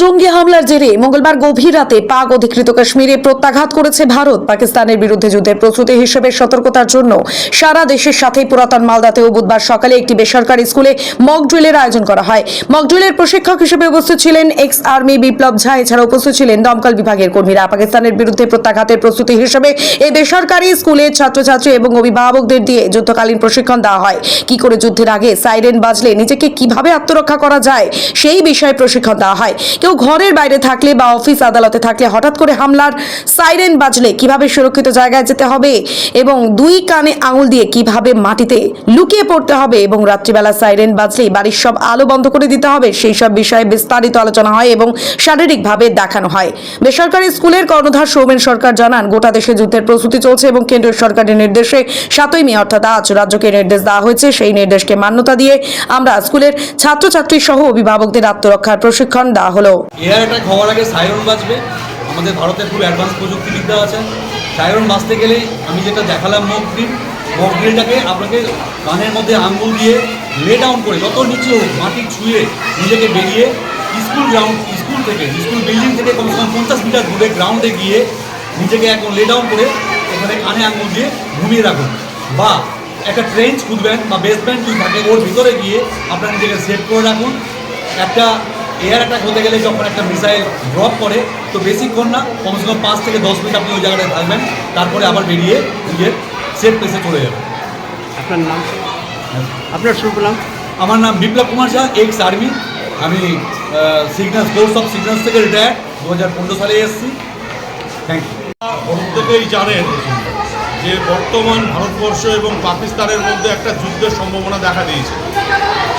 জঙ্গি হামলার জেরে মঙ্গলবার গভীর রাতে পাক অধিকৃত কাশ্মীরে প্রত্যাঘাত করেছে ভারত। পাকিস্তানের বিরুদ্ধে যুদ্ধের প্রস্তুতি হিসেবে সতর্কতার জন্য সারা দেশের সাথে পুরাতন মালদাতেও বুধবার সকালে একটি বেসরকারি স্কুলে মক ড্রিলের আয়োজন করা হয়। মক ড্রিলের প্রশিক্ষক হিসেবে উপস্থিত ছিলেন এক্স আর্মি বিপ্লব ঝা এছাড়া উপস্থিত ছিলেন দমকল বিভাগের কর্মীরা। পাকিস্তানের বিরুদ্ধে প্রত্যাঘাতের প্রস্তুতি হিসেবে এই বেসরকারি স্কুলের ছাত্রছাত্রী এবং অভিভাবকদের দিয়ে যুদ্ধকালীন প্রশিক্ষণ দেওয়া হয়। কি করে যুদ্ধের আগে সাইরেন বাজলে, নিজেকে কীভাবে আত্মরক্ষা করা যায়, সেই বিষয়ে প্রশিক্ষণ দেওয়া হয়। কেউ ঘরের বাইরে থাকলে বা অফিস আদালতে থাকলে হঠাৎ করে হামলার সাইরেন বাজলে কীভাবে সুরক্ষিত জায়গায় যেতে হবে এবং দুই কানে আঙুল দিয়ে কীভাবে মাটিতে লুকিয়ে পড়তে হবে এবং রাত্রিবেলা সাইরেন বাজলেই বাড়ির সব আলো বন্ধ করে দিতে হবে, সেই সব বিষয়ে বিস্তারিত আলোচনা হয় এবং শারীরিকভাবে দেখানো হয়। বেসরকারি স্কুলের কর্ণধার সৌমেন সরকার জানান, গোটা দেশে যুদ্ধের প্রস্তুতি চলছে এবং কেন্দ্রীয় সরকারের নির্দেশে সাতই মে, অর্থাৎ আজ রাজ্যকে নির্দেশ দেওয়া হয়েছে, সেই নির্দেশকে মান্যতা দিয়ে আমরা স্কুলের ছাত্রছাত্রী সহ অভিভাবকদের আত্মরক্ষার প্রশিক্ষণ দেওয়া হলো। এয়ার অ্যাটাক হওয়ার আগে সাইরন বাজবে। আমাদের ভারতের খুব অ্যাডভান্স প্রযুক্তিবিদ্যা আছে। সাইরন বাজতে গেলে আমি যেটা দেখালাম মক ড্রিল মক ড্রিলটাকে আপনাকে কানের মধ্যে আঙ্গুল দিয়ে লে ডাউন করে যত নিচে হোক মাটি ছুঁয়ে নিজেকে বেরিয়ে স্কুল গ্রাউন্ড স্কুল থেকে স্কুল বিল্ডিং থেকে কমসে কম পঞ্চাশ মিটার দূরে গ্রাউন্ডে গিয়ে নিজেকে একদম লে ডাউন করে ওখানে কানে আঙ্গুল দিয়ে ঘুমিয়ে রাখুন। বা একটা ট্রেঞ্চ খুঁজবেন বা বেস ব্যান্ড যদি থাকে, ওর ভিতরে গিয়ে আপনার নিজেকে সেভ করে রাখুন। একটা এয়ার অ্যাটাক হতে গেলে যখন একটা মিসাইল ড্রপ করে তো বেশিক্ষণ না কমসে কম পাঁচ থেকে দশ মিনিট আপনি ওই জায়গাটায় থাকবেন তারপরে আবার বেরিয়ে নিজের সেফ প্লেসে চলে যাবেন। আপনার নাম? আপনার শুরু করলাম আমার নাম বিপ্লব কুমার ঝা এক্স আর্মি আমি সিগন্যাল কোর্স অফ সিগন্যালস থেকে রিটায়ার দু হাজার পনেরো সালে এসেছি। থ্যাংক ইউ প্রত্যেকেই জানেন যে বর্তমান ভারতবর্ষ এবং পাকিস্তানের মধ্যে একটা যুদ্ধের সম্ভাবনা দেখা দিয়েছে।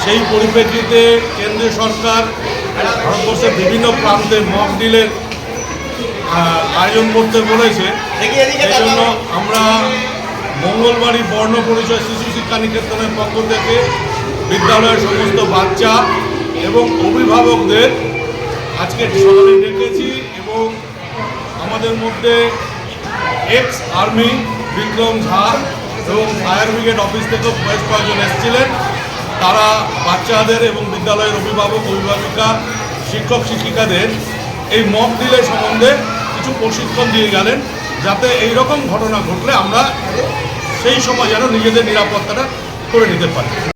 সেই পরিপ্রেক্ষিতে কেন্দ্রীয় সরকার ভারতবর্ষের বিভিন্ন প্রান্তে মক ডিলের আয়োজন করতে বলেছে। এই জন্য আমরা মঙ্গলবাড়ি বর্ণ পরিচয় শিশু শিক্ষা নিকেতনের পক্ষ থেকে বিদ্যালয়ের সমস্ত বাচ্চা এবং অভিভাবকদের আজকে সকালে ডেকেছি এবং আমাদের মধ্যে এক্স আর্মি বিক্রম ঝা এবং ফায়ার ব্রিগেড অফিস থেকেও বেশ কয়েকজন এসেছিলেন। তারা বাচ্চাদের এবং বিদ্যালয়ের অভিভাবক, অভিভাবিকা, শিক্ষক, শিক্ষিকাদের এই মক দিলে সম্বন্ধে কিছু প্রশিক্ষণ দিয়ে গেলেন যাতে এই রকম ঘটনা ঘটলে আমরা সেই সময় যেন নিজেদের নিরাপত্তাটা করে নিতে পারি।